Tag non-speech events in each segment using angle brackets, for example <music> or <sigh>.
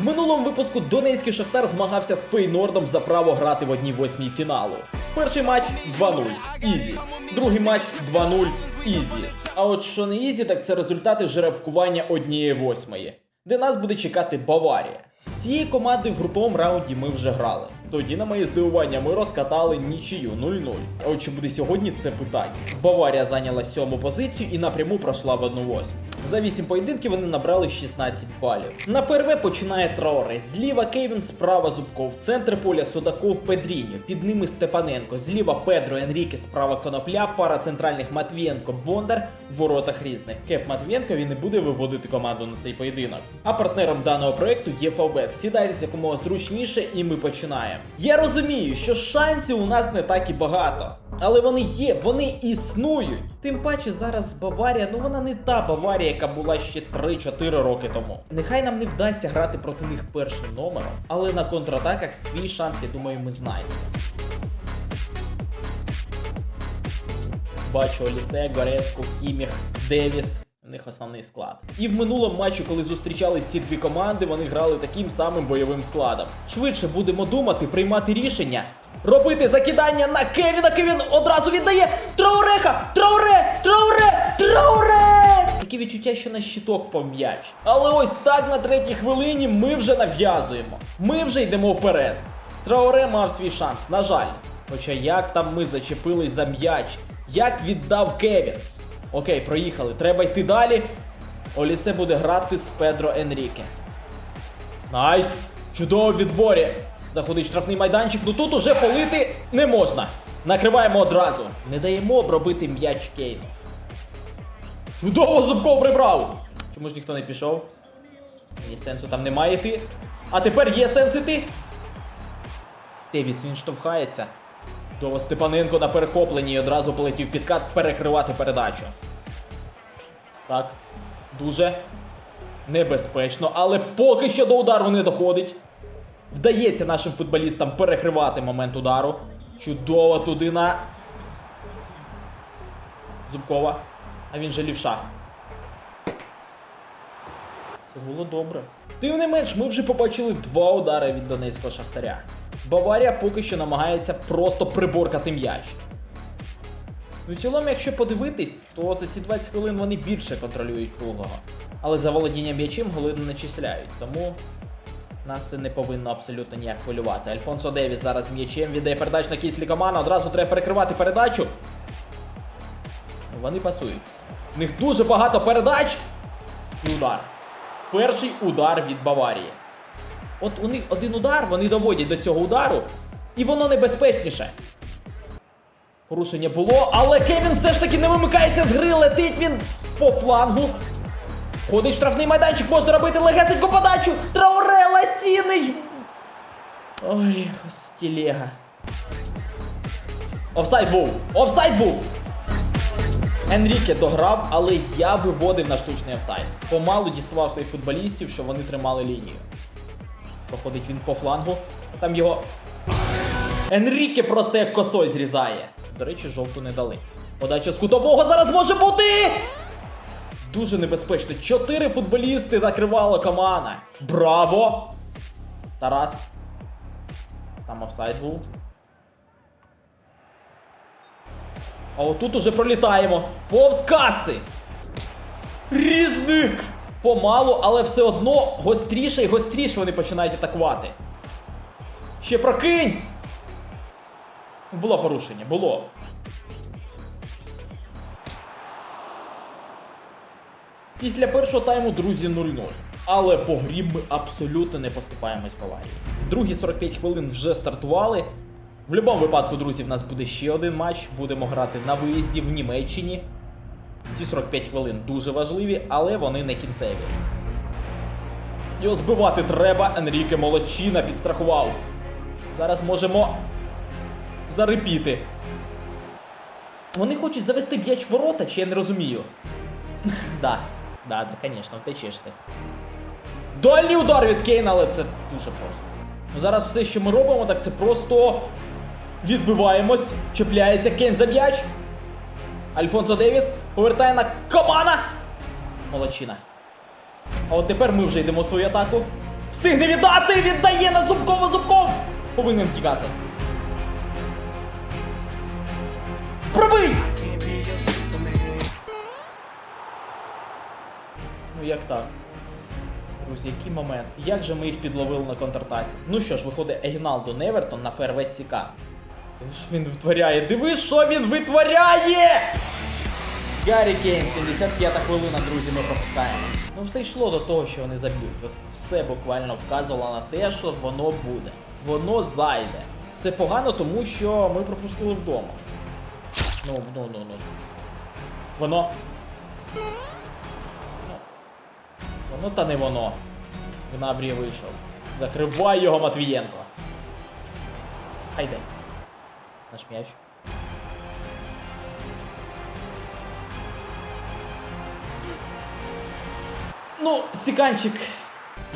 В минулому випуску Донецький Шахтар змагався з Фейнордом за право грати в одній восьмій фіналу. Перший матч 2-0. Ізі. Другий матч 2-0. Ізі. А от що не ізі, так це результати жеребкування однієї восьмої, де нас буде чекати Баварія. З цією командою в груповому раунді ми вже грали. Тоді, на моє здивування, ми розкатали нічию 0-0. А от що буде сьогодні, це питання. Баварія зайняла сьому позицію і напряму пройшла в 1-8. За 8 поєдинків вони набрали 16 балів. На ФРВ починає Траоре. Зліва Кевін, справа Зубков, центр поля Судаков Педріньо, під ними Степаненко, зліва Педро Енріке, справа Конопля, пара центральних Матвієнко Бондар в воротах різних. Кеп Матвієнко він не буде виводити команду на цей поєдинок. А партнером даного проекту є Фавбет. Сідайтеся якомога зручніше, і ми починаємо. Я розумію, що шансів у нас не так і багато. Але вони є, вони існують. Тим паче зараз Баварія, ну вона не та Баварія, яка була ще 3-4 роки тому. Нехай нам не вдасться грати проти них першим номером, але на контратаках свій шанс, я думаю, ми знайдемо. Бачу Олісе, Горецьку, Кіміх, Девіс. У них основний склад. І в минулому матчі, коли зустрічались ці дві команди, вони грали таким самим бойовим складом. Швидше будемо думати, приймати рішення. Робити закидання на Кевіна. Кевін одразу віддає Трауреха! Трауре! Трауре! Трауре! Таке відчуття, що на щиток впав м'яч. Але ось так на третій хвилині ми вже нав'язуємо. Ми вже йдемо вперед. Трауре мав свій шанс, на жаль. Хоча як там ми зачепились за м'яч, як віддав Кевін. Окей, проїхали. Треба йти далі. Олісе буде грати з Педро Енріке. Найс! Чудово в відборі. Заходить штрафний майданчик, ну тут уже полити не можна. Накриваємо одразу. Не даємо обробити м'яч Кейну. Чудово Зубков прибрав! Чому ж ніхто не пішов? Ні, сенсу там немає йти. А тепер є сенс іти. Девіс він штовхається. До Степаненко на перехопленні і одразу полетів підкат перекривати передачу. Так, дуже небезпечно, але поки що до удару не доходить. Вдається нашим футболістам перекривати момент удару. Чудово туди на Зубкова. А він же лівша. Це було добре. Тим не менш, ми вже побачили два удари від донецького шахтаря. Баварія поки що намагається просто приборкати м'яч. Ну, в цілому, якщо подивитись, то за ці 20 хвилин вони більше контролюють круглого. Але за володінням м'ячем голи не начисляють, тому нас це не повинно абсолютно ніяк хвилювати. Альфонсо Девіс зараз м'ячем віддає передачу на кіслі Комана, одразу треба перекривати передачу. Ну, Вони пасують. В них дуже багато передач. І удар. Перший удар від Баварії. От у них один удар, вони доводять до цього удару, і воно небезпечніше. Порушення було, але Кевін все ж таки не вимикається з гри, летить він по флангу. Входить в штрафний майданчик, можна робити легесеньку подачу. Трауре Ласінич. Ой, стілега. Офсайд був! Офсайд був! Енріке дограв, але я виводив на штучний офсайд. Помалу діставав своїх футболістів, що вони тримали лінію. Проходить він по флангу. Там його. Енріке просто як косой зрізає. До речі, жовту не дали. Подача з кутового зараз може бути! Дуже небезпечно. Чотири футболісти накривала команда. Браво! Тарас. Там офсайд був. А отут уже пролітаємо. Повз каси. Різник! Помалу, але все одно гостріше і гостріше вони починають атакувати. Ще прокинь! Було порушення, було. Після першого тайму, друзі, 0-0. Але по грі ми абсолютно не поступаємось Баварії. Другі 45 хвилин вже стартували. В будь-якому випадку, друзі, в нас буде ще один матч. Будемо грати на виїзді в Німеччині. Ці 45 хвилин дуже важливі, але вони не кінцеві. Його збивати треба. Енріке Молодчина підстрахував. Зараз можемо зарипіти. Вони хочуть завести м'яч в ворота, чи я не розумію? <laughs> да, да, да, звісно, втечеш ти. Дальній удар від Кейна, але це дуже просто. Ну, зараз все, що ми робимо, так це просто відбиваємось. Чіпляється Кейн за м'яч. Альфонсо Девіс повертає на Комана. Молодчина. А от тепер ми вже йдемо в свою атаку. Встигне віддати! Віддає на Зубкова Зубков! Повинен тікати. Пробий! Ну як так? Друзі, який момент? Як же ми їх підловили на контратаці? Ну що ж, виходить Егіналдо Невертон на ФРВ Сіка. Що він витворяє? Диви, що він витворяє! Гаррі Кейн, 75-та хвилина, друзі, ми пропускаємо. Ну все йшло до того, що вони заб'ють. От все буквально вказувало на те, що воно буде. Воно зайде. Це погано, тому що ми пропустили вдома. Ну, ну, ну, ну. Воно. Ну, Воно та не воно. Гнабрій вийшов. Закривай його, Матвієнко. Хайде. Наш м'яч. Ну, Сіканчик.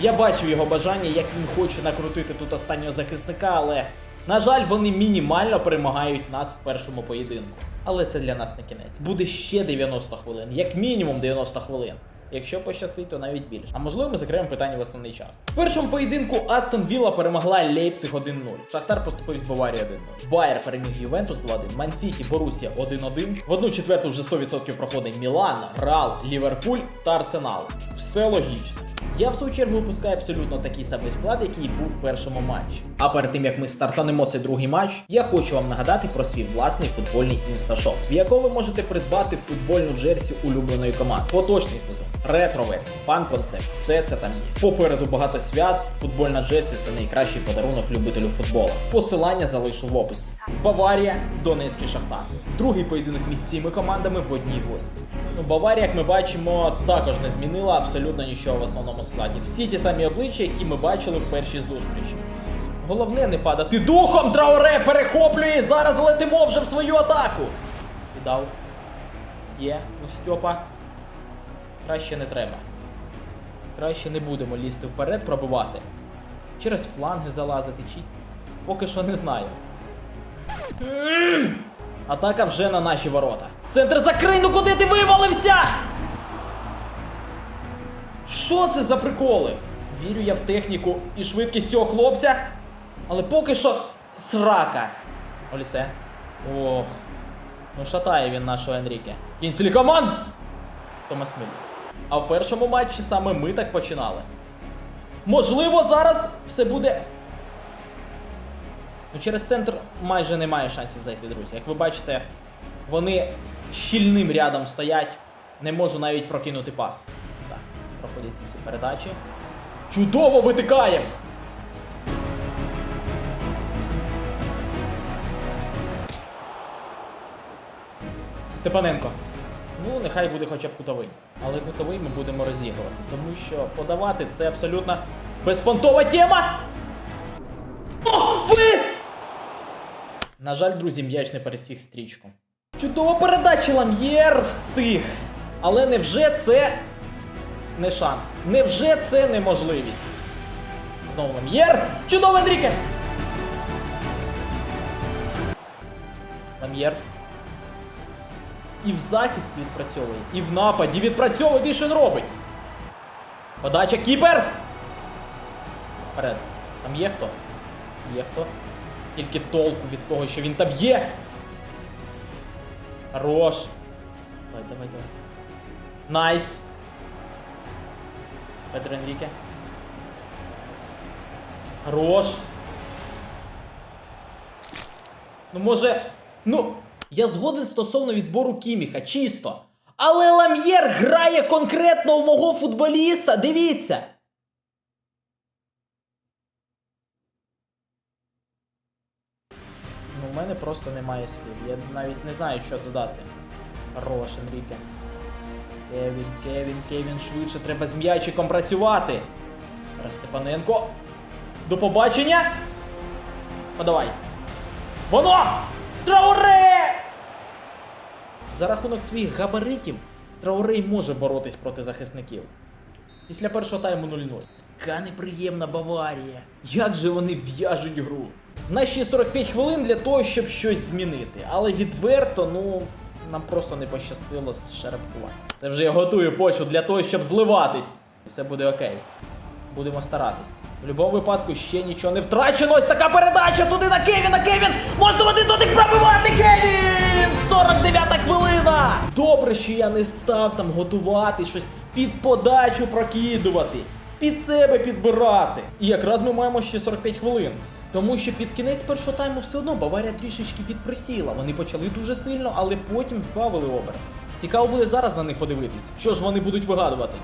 Я бачив його бажання, як він хоче накрутити тут останнього захисника, але, на жаль, вони мінімально перемагають нас в першому поєдинку. Але це для нас не кінець. Буде ще 90 хвилин, як мінімум 90 хвилин. Якщо пощастить, то навіть більше. А можливо, ми закриємо питання в основний час. В першому поєдинку Астон Вілла перемогла Лейпциг 1-0. Шахтар поступив з Баварії 1-0. Байер переміг Ювентус 2-1. Мансіті, Борусія 1-1. В одну четверту вже 100% проходить Мілан, Реал, Ліверпуль та Арсенал. Все логічно. Я в свою чергу випускаю абсолютно такий самий склад, який був в першому матчі. А перед тим як ми стартанемо цей другий матч, я хочу вам нагадати про свій власний футбольний інсташоп, в якому ви можете придбати футбольну джерсі улюбленої команди. Поточний сезон, ретро-версії, фан-концепт, все це там є. Попереду багато свят. Футбольна джерсі це найкращий подарунок любителю футбола. Посилання залишу в описі. Баварія, Донецький Шахтар. Другий поєдинок між цими командами в одній восьмій. Ну, Баварія, як ми бачимо, також не змінила абсолютно нічого в основному складі. Всі ті самі обличчя, які ми бачили в першій зустрічі. Головне не падати духом, Трауре перехоплює зараз летимо вже в свою атаку. Віддав. Є, ну Стьопа. Краще не треба. Краще не будемо лізти вперед, пробивати. Через фланги залазити, чи. Поки що не знаю. Атака вже на наші ворота. Центр закрий, ну куди ти вивалився? Що це за приколи? Вірю я в техніку і швидкість цього хлопця. Але поки що срака. Олісе. Ох. Ну шатає він нашого Енріке. Кінцелі команд! Томас Мюллер. А в першому матчі саме ми так починали. Можливо, зараз все буде. Ну, через центр майже немає шансів зайти, друзі. Як ви бачите, вони щільним рядом стоять. Не можу навіть прокинути пас. Так, проходять ці всі передачі. Чудово витикаємо! Степаненко. Ну, нехай буде хоча б кутовий. Але кутовий ми будемо розігрувати. Тому що подавати це абсолютно безпонтова тема! О, ви! На жаль, друзі, м'яч не перестіг стрічку. Чудова передача Лам'єр встиг. Але невже це не шанс? Невже це неможливість? Знову Лам'єр! Чудово, Енріке! Лам'єр. І в захисті відпрацьовує, і в нападі відпрацьовує, ти що він робить? Подача Кіпер! Вперед. Там є хто? Є хто? Тільки толку від того, що він там є. Хорош. Давай, давай, давай. Найс. Петро Енріке. Хорош. Ну, може. Ну, я згоден стосовно відбору Кіміха, чисто. Але Лам'єр грає конкретно у мого футболіста. Дивіться. Ну, у мене просто немає слів. Я навіть не знаю, що додати. Хорош, Енріке. Кевін, Кевін, Кевін, швидше треба з м'ячиком працювати. Степаненко. До побачення. Подавай. Воно! Трауре! За рахунок своїх габаритів Траурей може боротись проти захисників. Після першого тайму 0-0. Яка неприємна Баварія. Як же вони в'яжуть гру? Наші 45 хвилин для того, щоб щось змінити. Але відверто, ну, нам просто не пощастило з шерепкуванням. Це вже я готую почву для того, щоб зливатись. Все буде окей. Будемо старатись. В будь-якому випадку ще нічого не втрачено. Ось така передача туди на Кевіна. Кевін! Можна один до них пробивати! Кевін! 49-та хвилина! Добре, що я не став там готувати щось під подачу прокидувати, під себе підбирати. І якраз ми маємо ще 45 хвилин. Тому що під кінець першого тайму все одно Баварія трішечки підприсіла. Вони почали дуже сильно, але потім збавили оберт. Цікаво буде зараз на них подивитись, що ж вони будуть вигадувати.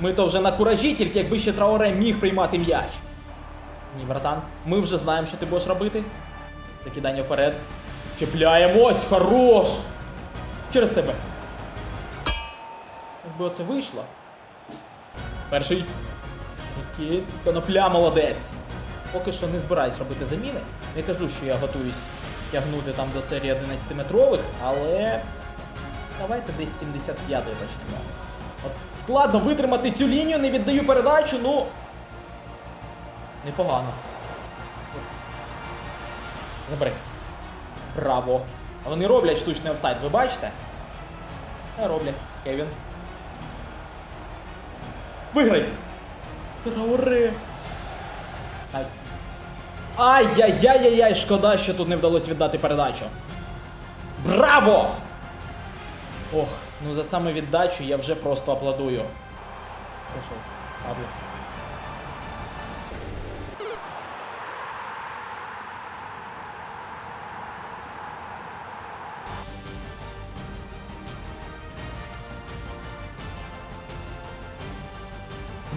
Ми то вже на куражі, тільки якби ще Траоре міг приймати м'яч. Ні, братан, ми вже знаємо, що ти будеш робити. Закидання вперед. Чіпляємось, хорош! Через себе. Якби оце вийшло. Перший. Конопля молодець. Поки що не збираюсь робити заміни. Не кажу, що я готуюсь тягнути там до серії 11-метрових, але давайте десь 75-ї почнемо. От складно витримати цю лінію, не віддаю передачу, ну. Непогано. Забери. Браво. Вони роблять штучний офсайд, ви бачите? Роблять. Кевін. Виграй! Трауре! Найс. Ай-яй-яй-яй-яй, шкода, що тут не вдалося віддати передачу. Браво! Ох, ну за саме віддачу я вже просто аплодую. Пішов. Пабло.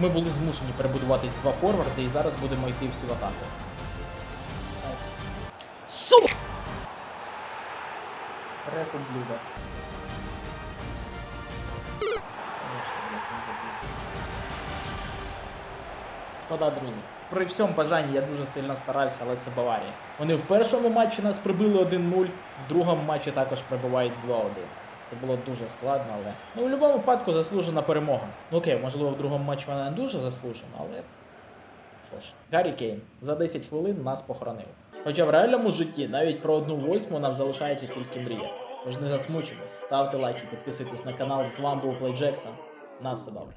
Ми були змушені перебудуватись два форварди і зараз будемо йти всі в атаку. Су! Реф ублюдок. Конечно, блядь, не забив. Шкода, друзі. При всьому бажанні я дуже сильно старався, але це Баварія. Вони в першому матчі нас прибили 1-0, в другому матчі також прибувають 2-1. Це було дуже складно, але. Ну, в будь-якому випадку заслужена перемога. Ну окей, можливо, в другому матчі вона не дуже заслужена, але. Що ж, Гаррі Кейн за 10 хвилин нас похоронив. Хоча в реальному житті навіть про одну восьму нам залишається тільки мрія. Тож не засмучимось, ставте лайки, підписуйтесь на канал. З вами був Плей Джексон. На все добре.